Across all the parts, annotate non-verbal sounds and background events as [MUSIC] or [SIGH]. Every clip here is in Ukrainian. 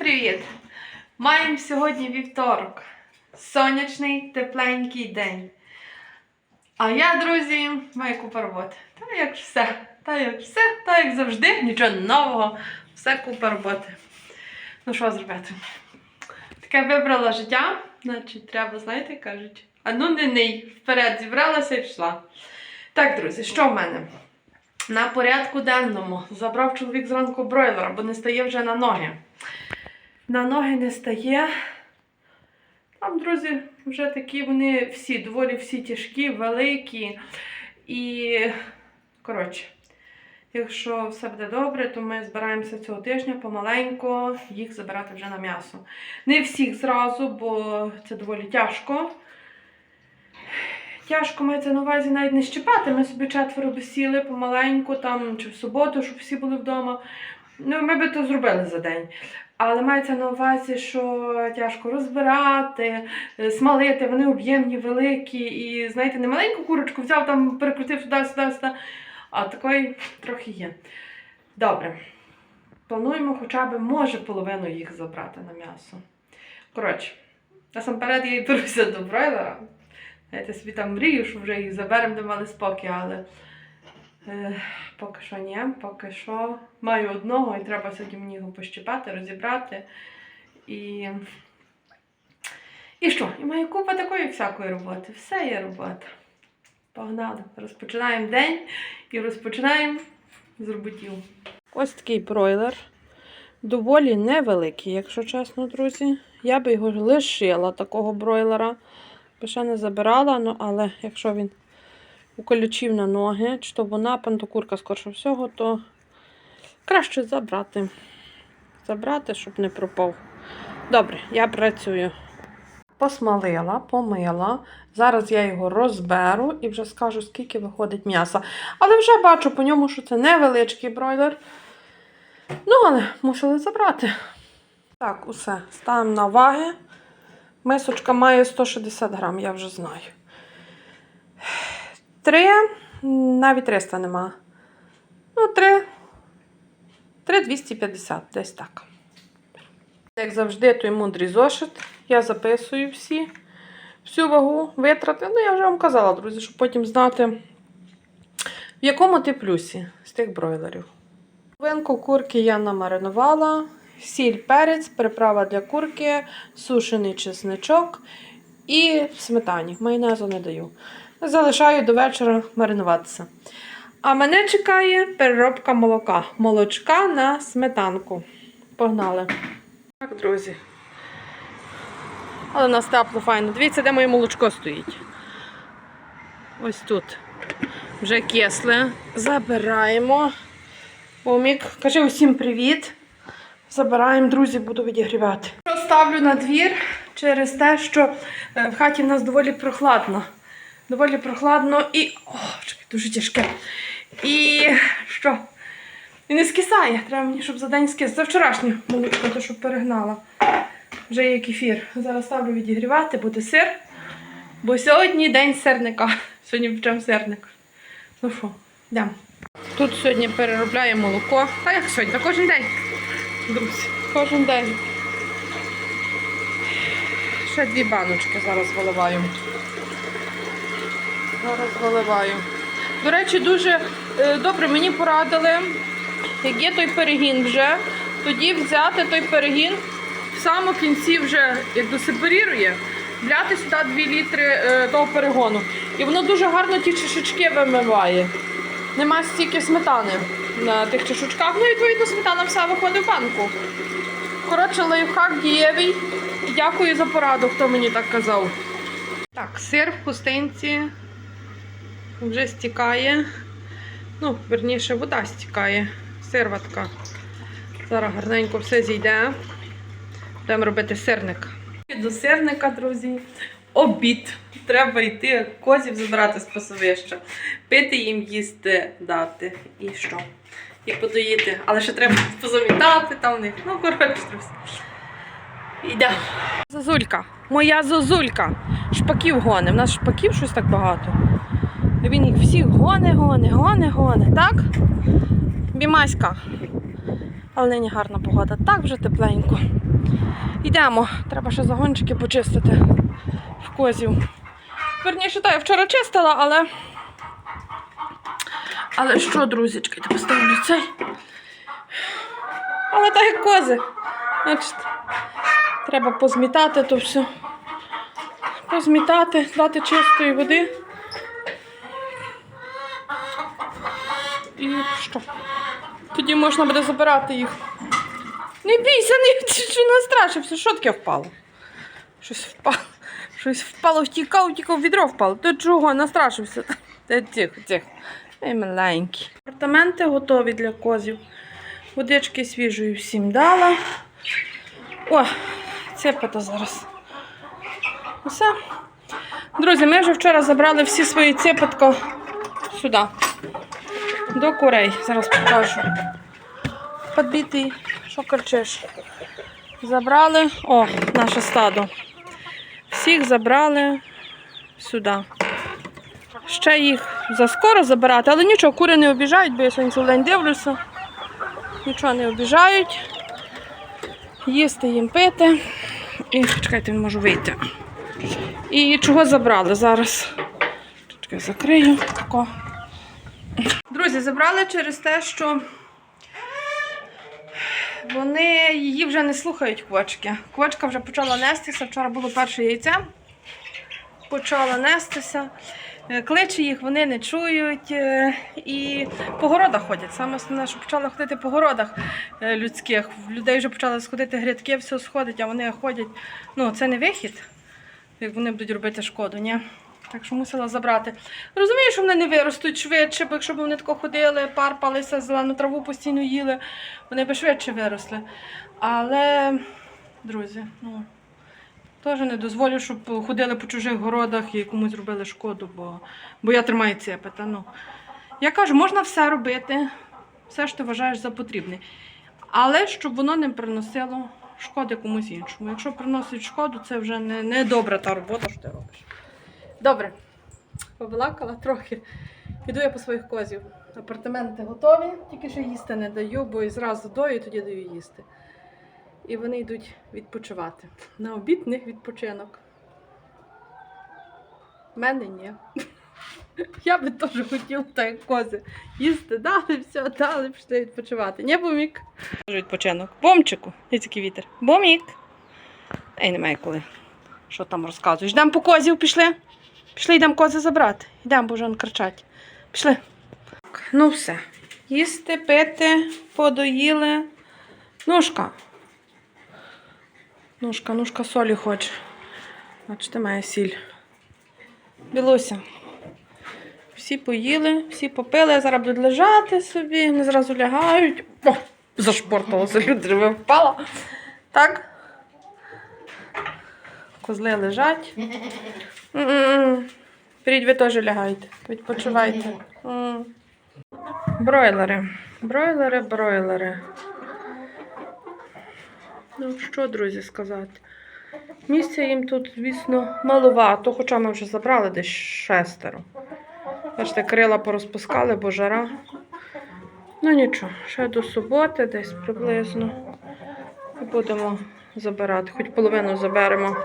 привіт! Маємо сьогодні вівторок. Сонячний, тепленький день. А я, друзі, маю купа роботи. Та як все, та як все, та як завжди, нічого нового, все купа роботи. Ну що зробити? Таке вибрала життя, значить, треба, знаєте, кажуть, а ну не ней, вперед зібралася і пішла. Так, друзі, що в мене? На порядку денному забрав чоловік зранку бройлера, бо не стає вже на ноги. На ноги не стає. Там, друзі, вже такі вони всі, доволі всі тяжкі, великі. І, коротше, якщо все буде добре, то ми збираємося цього тижня помаленьку їх забирати вже на м'ясо. Не всіх зразу, бо це доволі тяжко. Тяжко мається на увазі навіть не щіпати. Ми собі четверо би сіли помаленьку, там, чи в суботу, щоб всі були вдома. Ну, ми би то зробили за день. Але мається на увазі, що тяжко розбирати, е, смалити, вони об'ємні, великі. І, знаєте, не маленьку курочку взяв, там перекрутив туди, сюди, сюди. А такої трохи є. Добре. Плануємо хоча б, може, половину їх забрати на м'ясо. Коротше, насамперед я і беруся до бройлера. Знаєте, собі там мрію, що вже їх заберемо, де мали спокій, але е, поки що ні, поки що маю одного і треба сьогодні мені його пощипати, розібрати. І, і що? І маю купа такої всякої роботи. Все є робота. Погнали. Розпочинаємо день і розпочинаємо з роботів. Ось такий бройлер. Доволі невеликий, якщо чесно, друзі. Я би його лишила, такого бройлера. Би ще не забирала, ну, але якщо він уколючив на ноги, чи то вона, пантокурка, скорше всього, то краще забрати. Забрати, щоб не пропав. Добре, я працюю. Посмалила, помила. Зараз я його розберу і вже скажу, скільки виходить м'яса. Але вже бачу по ньому, що це невеличкий бройлер. Ну, але мусили забрати. Так, усе. Ставимо на ваги. Мисочка має 160 грам, я вже знаю. Три, навіть 300 нема. Ну, три. Три 250, десь так. Як завжди, той мудрий зошит. Я записую всі, всю вагу, витрати. Ну, я вже вам казала, друзі, щоб потім знати, в якому ти плюсі з тих бройлерів. Половинку курки я намаринувала. Сіль, перець, приправа для курки, сушений чесничок і в сметані. Майонезу не даю. Залишаю до вечора маринуватися. А мене чекає переробка молока. Молочка на сметанку. Погнали. Так, друзі. Але у нас тепло файно. Дивіться, де моє молочко стоїть. Ось тут. Вже кисле. Забираємо. Помік. Кажи усім привіт. Забираємо, друзі, буду відігрівати. Ставлю на двір через те, що е, в хаті в нас доволі прохладно. Доволі прохладно і. О, чекай, дуже тяжке. І що? І не скисає. Треба мені, щоб за день скис. За вчорашнє молочко, то щоб перегнала. Вже є кефір. Зараз ставлю відігрівати, буде сир. Бо сьогодні день сирника. [LAUGHS] Сьогодні вчем сирник. Ну що, йдемо. Тут сьогодні переробляє молоко. Та як сьогодні? Кожен день. Друзі, кожен день. Ще дві баночки зараз виливаю. Зараз виливаю. До речі, дуже е, добре мені порадили, як є той перегін вже, тоді взяти той перегін в самому кінці вже, як досепарірує, вляти сюди 2 літри е, того перегону. І воно дуже гарно ті чешечки вимиває. Нема стільки сметани на тих чешучках. Ну, відповідно, сметана вся виходить в банку. Коротше, лайфхак дієвий. Дякую за пораду, хто мені так казав. Так, сир в хустинці вже стікає. Ну, верніше, вода стікає. Сирватка. Зараз гарненько все зійде. Будемо робити сирник. До сирника, друзі, обід. Треба йти козів забирати з пасовища, пити їм їсти дати. І що? І подоїти. Але ще треба позамітати там в них. Ну, коротше, друзі. Йдемо. Зозулька. Моя зозулька. Шпаків гоне. У нас шпаків щось так багато. Він їх всіх гоне, гоне, гоне, гоне. Так? Бімаська. Але нині гарна погода. Так вже тепленько. Йдемо. Треба ще загончики почистити в козів. Верніше, так, я вчора чистила, але. Але що, друзі, чекайте, поставлю цей. Але так як кози. Значить, треба позмітати то все. Позмітати, дати чистої води. І що? Тоді можна буде забирати їх. Не бійся, не що. Що таке впало? Щось впало. Щось впало, втікав, втікав, відро впало. Ти чого настрашився? Та тихо, тихо. Ей, маленький. Апартаменти готові для козів. Водички свіжої всім дала. О, цепета зараз. Все. Друзі, ми вже вчора забрали всі свої цепетко сюди. До курей. Зараз покажу. Подбитий, що кричиш? Забрали. О, наше стадо. Всіх забрали сюди. Ще їх заскоро забирати, але нічого, кури не обіжають, бо я сьогодні цілий день дивлюся. Нічого не обіжають. Їсти їм пити. І чекайте, не можу вийти. І чого забрали зараз? Чекай, закрию. Тако. Забрали через те, що вони її вже не слухають квочки. Квочка вже почала нестися. Вчора було перше яйце. Почала нестися. Е, Кличе їх, вони не чують е, і по городах ходять. Саме основне, що почали ходити по городах е, людських. В людей вже почали сходити грядки, все сходить, а вони ходять. Ну, це не вихід, як вони будуть робити шкоду, ні? Так що мусила забрати. Розумію, що вони не виростуть швидше, бо якщо б вони тако ходили, парпалися, зелену траву постійно їли, вони б швидше виросли. Але, друзі, ну. Теж не дозволю, щоб ходили по чужих городах і комусь робили шкоду, бо, бо я тримаю цепета. Ну. Я кажу, можна все робити, все, що ти вважаєш за потрібне. Але щоб воно не приносило шкоди комусь іншому. Якщо приносить шкоду, це вже не, не добра та робота, що ти робиш. Добре, побалакала трохи. Іду я по своїх козів. Апартаменти готові, тільки ще їсти не даю, бо і зразу дою, і тоді даю їсти. І вони йдуть відпочивати. На обід них відпочинок. В мене ні. [LAUGHS] Я би теж хотіла так кози. Їсти дали, все, дали, пішли відпочивати. Ні, бомік. Відпочинок. Бомчику. Є такий вітер. Бомік. Ей, немає коли. Що там розказуєш? Йдемо по козів, пішли. Пішли, йдемо кози забрати. Йдемо, бо вже он кричать. Пішли. Ну все. Їсти, пити, подоїли. Ножка. Ножка, ножка солі хоче. Бачите, має сіль. Білося. Всі поїли, всі попили, зараз будуть лежати собі, вони зразу лягають. О, зашпорталося, люди впала. Так. Козли лежать. М-м-м. Ви теж лягаєте. Відпочивайте. Бройлери. Бройлери, бройлери. Ну, що, друзі, сказати? Місця їм тут, звісно, маловато, хоча ми вже забрали десь шестеро. Бачите, крила порозпускали, бо жара. Ну нічого, ще до суботи десь приблизно. І будемо забирати. Хоч половину заберемо.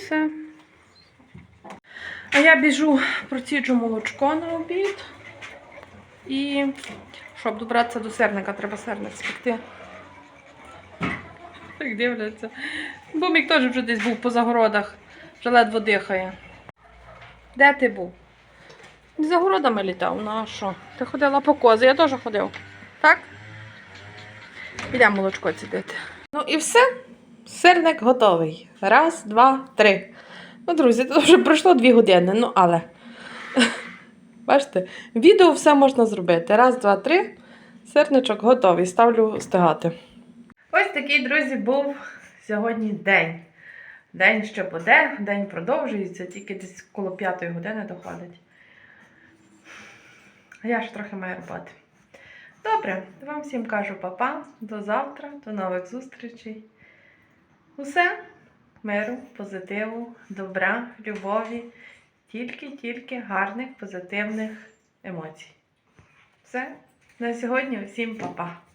Все. А я біжу, проціджу молочко на обід. І щоб добратися до сирника, треба сирник спекти. Так дивляться. Бумік теж вже десь був по загородах, вже ледве дихає. Де ти був? За городами літав, ну а що? Ти ходила по кози, я теж ходив. Так? Підемо молочко цідити. Ну і все. Сирник готовий. Раз, два, три. Ну, друзі, це вже пройшло дві години, ну але. [LAUGHS] Бачите, відео все можна зробити. Раз, два, три. Сирничок готовий. Ставлю стигати. Ось такий, друзі, був сьогодні день. День ще буде, день продовжується, тільки десь коло п'ятої години доходить. А я ж трохи маю роботи. Добре, вам всім кажу папа. До завтра, до нових зустрічей. Усе, миру, позитиву, добра, любові, тільки-тільки гарних, позитивних емоцій. Все, на сьогодні всім па-па.